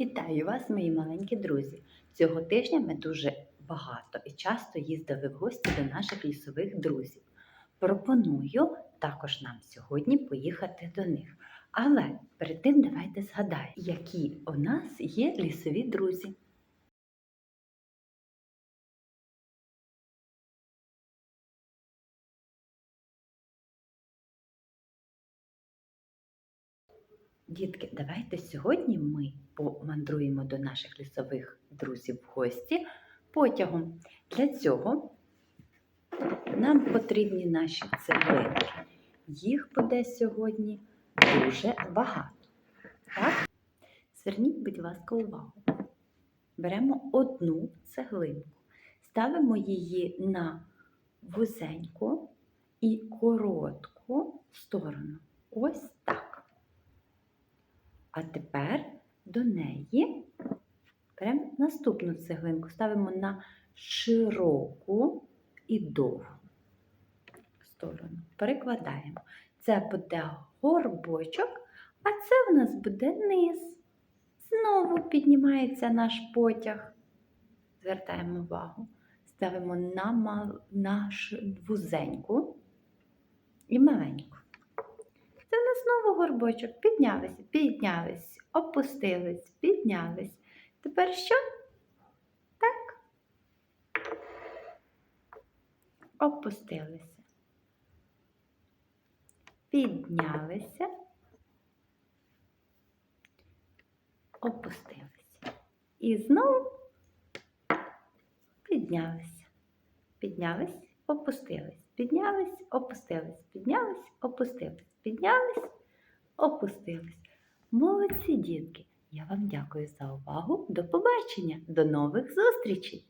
Вітаю вас, мої маленькі друзі! Цього тижня ми дуже багато і часто їздили в гості до наших лісових друзів. Пропоную також нам сьогодні поїхати до них. Але перед тим давайте згадаємо, які у нас є лісові друзі. Дітки, давайте сьогодні ми помандруємо до наших лісових друзів в гості потягом. Для цього нам потрібні наші цеглинки. Їх буде сьогодні дуже багато. Так? Зверніть, будь ласка, увагу. Беремо одну цеглинку, ставимо її на вузеньку і коротку сторону. А тепер до неї беремо наступну цеглинку, ставимо на широку і довгу сторону. Перекладаємо. Це буде горбочок, а це в нас буде низ. Знову піднімається наш потяг. Звертаємо увагу. Ставимо на, мал... на ш- вузеньку і маленьку. Знову горбочок. Піднялись, піднялись, опустились, піднялись. Тепер що? Так. Опустилися. Піднялися. Опустилися. І знову піднялися. Піднялись, опустились. Піднялись, опустились. Піднялись, опустились. Піднялись, опустились. Молодці, дітки! Я вам дякую за увагу. До побачення, до нових зустрічей!